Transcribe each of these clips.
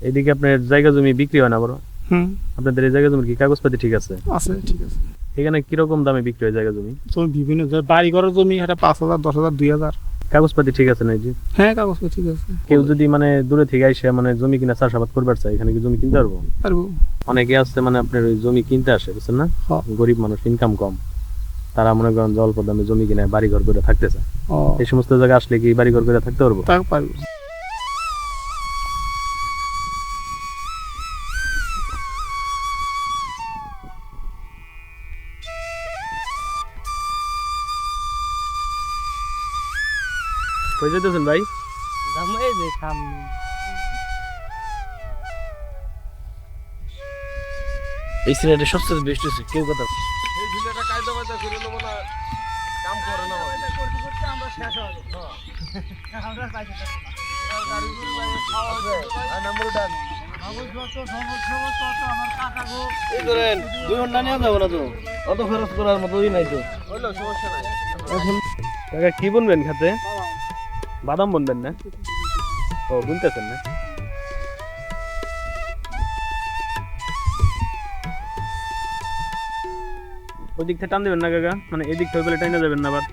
এদিকে আপনার জায়গা জমি বিক্রি হয় না বড়? হুম। আপনাদের এই জায়গা জমির কি কাগজপাতি ঠিক আছে? আছে ঠিক আছে। এখানে কীরকম দামে বিক্রি হয় জায়গা জমি? জমি বিভিন্ন বাড়ি ঘরের জমি এটা পাঁচ হাজার দশ হাজার দুই হাজার। কাগজপাতি ঠিক আছে না যে হ্যাঁ কাগজ ঠিক আছে। কেউ যদি মানে দূরে থেকে আইসে মানে জমি কিনা চাষাবাদ করবার চায় এখানে কি জমি কিনতে পারব? পারব। অনেকে আছে মানে আপনার ওই জমি কিনতে আসে বুঝছেন না। গরিব মানুষ ইনকাম কম। তারা মনে করেন যে অল্প দামে জমি কিনে বাড়ি ঘর করে থাকতে চায়। এই সমস্ত জায়গায় আসলে কি বাড়ি ঘর করে থাকতে পারব? তা পারব। কই যেতেছেন ভাই? এই যে সামনে। এই সিনেমাটা সবচেয়ে বেস্ট হয়েছে কেউ কথা এই করেন দুই ঘণ্টা নিয়ে যাব না তো? অত খরচ করার মতোই নাই তো। কাকা কি বুনবেন খাতে? বাদাম বুনবেন না ও বুনতেছেন না ওই দিক থেকে টান দেবেন না, কাকা? মানে এদিক থেকে বলে টাইনা যাবেন না আবার।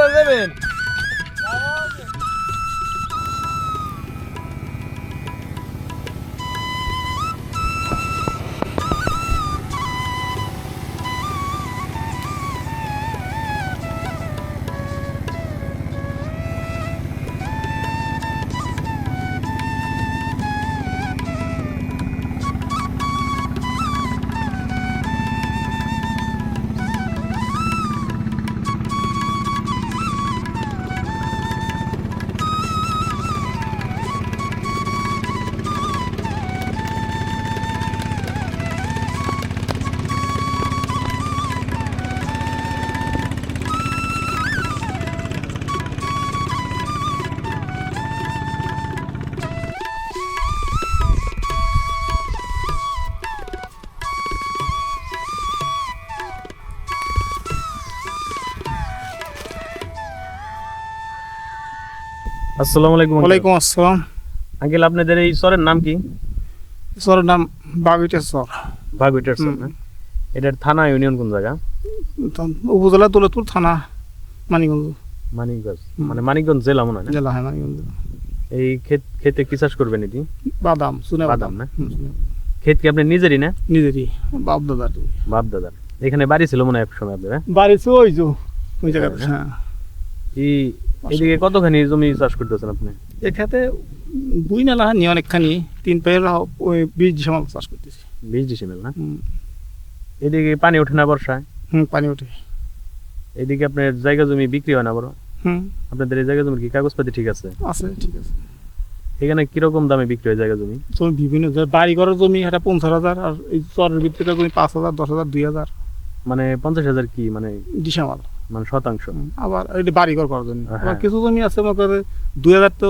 ওই কোনটা আসসালামু আলাইকুম ওয়ালাইকুম আসসালাম। আঙ্কেল আপনাদের এই সরের নাম কি? সরের নাম বাগুইটা সর ভাগুইটার সর না? এটার থানা ইউনিয়ন কোন জায়গা? উপজেলা দৌলতপুর থানা মানিকগঞ্জ। মানিকগঞ্জ। মানে মানিকগঞ্জ জেলা মনে হয় জেলা হ্যাঁ মানিকগঞ্জ এই ক্ষেত খেতে কি চাষ করবেন এটি? বাদাম শুনে বাদাম। না? ক্ষেত কি আপনি নিজেরই না? নিজেরই বাপ দাদার বাপ দাদার এখানে বাড়ি ছিল মনে হয় এক সময় আপনার হ্যাঁ? বাড়িতে ওই যে ওই জায়গাতে হ্যাঁ। এই এদিকে কতখানি জমি চাষ করতেছেন আপনি? এখানে বুই অনেকখানি তিন পায়ের ওই বীজ সামাল চাষ করতেছি। বিশ ডিসেম্বর না? এদিকে পানি ওঠে না বর্ষায়? হুম পানি ওঠে। এদিকে আপনার জায়গা জমি বিক্রি হয় না বড়? হুম। আপনাদের এই জায়গা জমির কি কাগজপাতি ঠিক আছে? আছে ঠিক আছে। এখানে কীরকম দামে বিক্রি হয় জায়গা জমি? জমি বিভিন্ন বাড়ি ঘরের জমি এটা পঞ্চাশ হাজার আর এই চরের ভিতরে জমি পাঁচ হাজার দশ হাজার দুই হাজার। মানে পঞ্চাশ হাজার কি মানে ডিসেম্বর। মানে শতাংশ। আবার এটা বাড়ি ঘর করার জন্য। হ্যাঁ। আবার কিছু জমি আছে মনে করে দুই হাজার তো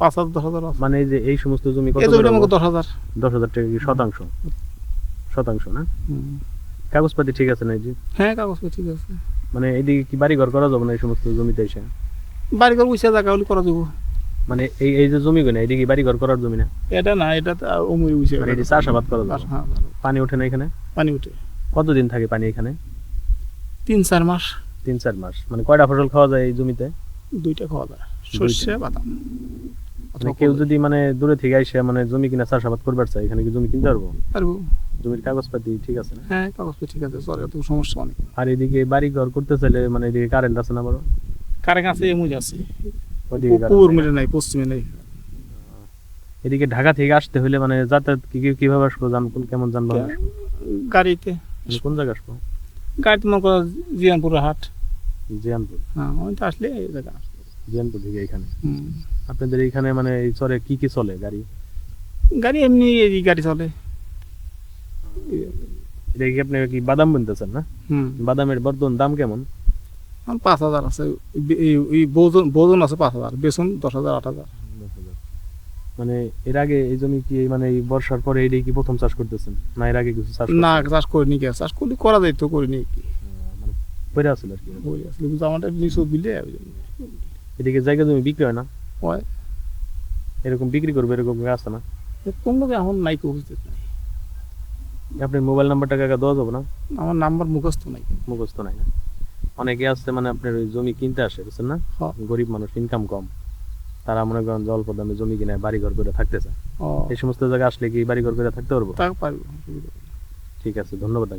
পাঁচ হাজার দশ হাজার মানে এই যে এই সমস্ত জমি কত জমিটা আমাকে দশ হাজার। দশ হাজার টাকা কি শতাংশ? শতাংশ না। কাগজপাতি ঠিক আছে না এই যে? হ্যাঁ কাগজ ঠিক আছে। মানে এইদিকে কি বাড়ি ঘর করা যাবে না এই সমস্ত জমিতে এসে? বাড়ি ঘর বসে জায়গা হলে করা যাব। মানে এই এই যে জমি গুলো এইদিকে বাড়ি ঘর করার জমি না? এটা না এটা বসে মানে এটি চাষাবাদ করা যাবে? হ্যাঁ পানি ওঠে না এখানে? পানি উঠে কতদিন থাকে পানি এখানে? তিন চার মাস। তিন চার মাস। মানে কয়টা ফসল খাওয়া যায় এই জমিতে? দুইটা খাওয়া যায়। সর্ষে বাদাম মানে কেউ যদি মানে দূরে থেকে আইসে মানে জমি কিনা চাষাবাদ করবার এখানে কি জমি কিনতে পারব? পারব। জমির কাগজপাতি ঠিক আছে না? হ্যাঁ কাগজপত্র ঠিক আছে। চলে অত সমস্যা অনেক। আর এদিকে বাড়ি ঘর করতে চাইলে মানে এদিকে কারেন্ট আছে না বড়? কারেন্ট আছে এমুজ আছে। পূর্ব মিলে নাই পশ্চিমে নেই। এদিকে ঢাকা থেকে আসতে হলে মানে যাতায়াত কি কীভাবে আসব? জান কোন কেমন আসব? গাড়িতে। কোন জায়গায় আসব? গাড়িতে মনে করো জিয়ানপুর হাট। জিয়ানপুর? হ্যাঁ ওই তো আসলে এই জায়গা। জিয়ানপুর থেকে এখানে? আপনাদের এখানে মানে এই চরে কি কি চলে গাড়ি? গাড়ি এমনি এই গাড়ি চলে। এটা কি আপনি কি বাদাম বুনতেছেন না? হুম। বাদামের বর্তমান দাম কেমন? পাঁচ হাজার আছে। এই বোজন বোজন আছে পাঁচ হাজার বেসন দশ হাজার আট হাজার। মানে এর আগে এই জমি কি মানে এই বর্ষার পরে এইটাই কি প্রথম চাষ করতেছেন? না এর আগে কিছু চাষ না চাষ করিনি কে? চাষ করলে করা যাইতো করিনি কি। মানে পড়ে আছিল আর কি। বই আসলে কিন্তু আমাদের নিচু বিলে এদিকে জায়গা জমি বিক্রি হয় না? হয়। এরকম বিক্রি করবে এরকম আছে না? কোন লোক এখন নাই কেউ বুঝতে নাই। আপনার মোবাইল নাম্বারটা কাকা দেওয়া যাবে না? আমার নাম্বার মুখস্থ নাই। মুখস্থ নাই না? অনেকে আসছে মানে আপনার ওই জমি কিনতে আসে বুঝছেন না? হ্যাঁ। গরিব মানুষ ইনকাম কম। তারা মনে করেন জল অল্প দামে জমি কিনে বাড়ি ঘর করে থাকতে চায় এই সমস্ত জায়গায় আসলে কি বাড়ি ঘর করে থাকতে পারব। ঠিক আছে ধন্যবাদ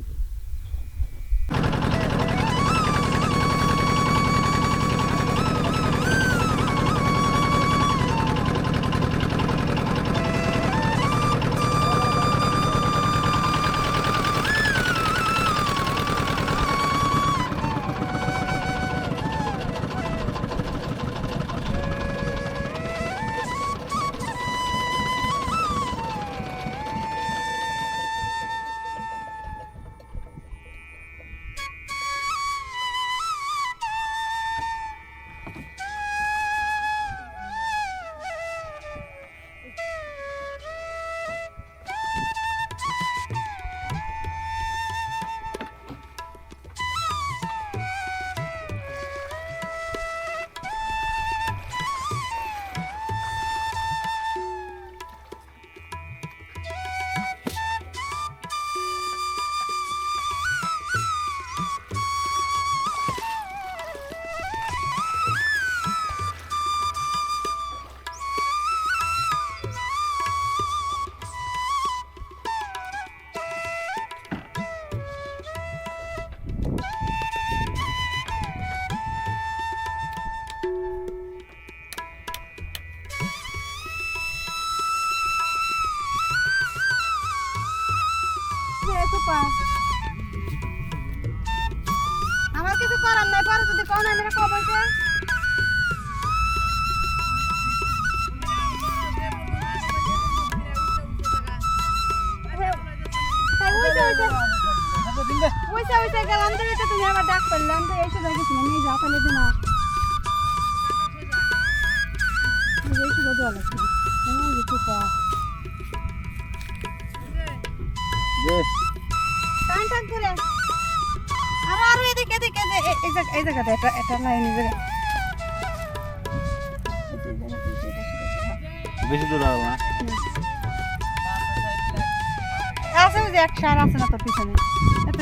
আমার কিছু করার নাই পরে যদি কোন আমি কব ওইসা ওইসা গেলাম তো এটা তুমি আবার ডাক করলাম তো এইসব নিয়ে তাহলে দিন এইসব দেওয়া লাগছে। ও দেখো যে টান টান করে আরও আরও এদিকে এদিকে এদিকে, এই জায়গা- এই জায়গাটা এটা এটা লাইন এই জায়গা বেশি দূর হবে না। আছে ওই যে এক সার আছে না তোর পিছনে। এত